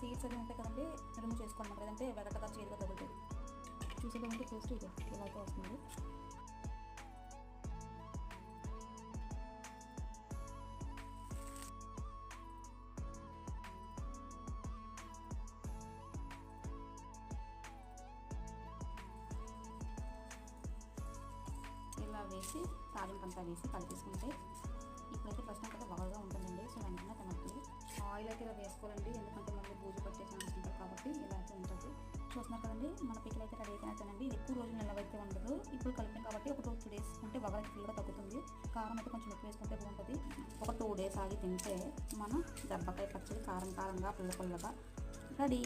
Seeds అవి ఉంటాయి కదండి రిమూవ్ చేసుకోండి. లేదంటే వెగటగా చేదుగా తగులుతుంది. చూసే టేస్ట్ ఇది. ఇలా అయితే వస్తుంది. ఇలా వేసి తాలింపు పంట వేసి కలిపేసుకుంటే ఇప్పుడైతే ఫస్ట్ అంతా బాగా ఉంటుందండి. సో వెంటనే తనకి ఆయిల్ అయితే ఇలా వేసుకోవాలండి. ఎందుకంటే అండి మన పిక్కలు అయితే రెడీ అయిపోయినట్టేనండి ఇది ఎక్కువ రోజులు నిలవైతే ఉండదు ఇప్పుడు కలిపాం కాబట్టి ఒక టూ త్రీ డేస్ ఉంటే బాగా ఫుల్గా తగ్గుతుంది. కారం అయితే కొంచెం ఎక్కువ వేసుకుంటే బాగుంటుంది. ఒక టూ డేస్ ఆగి తింటే మన దెబ్బకాయ పచ్చడి కారం కారంగా పుల్ల పుల్లగా రెడీ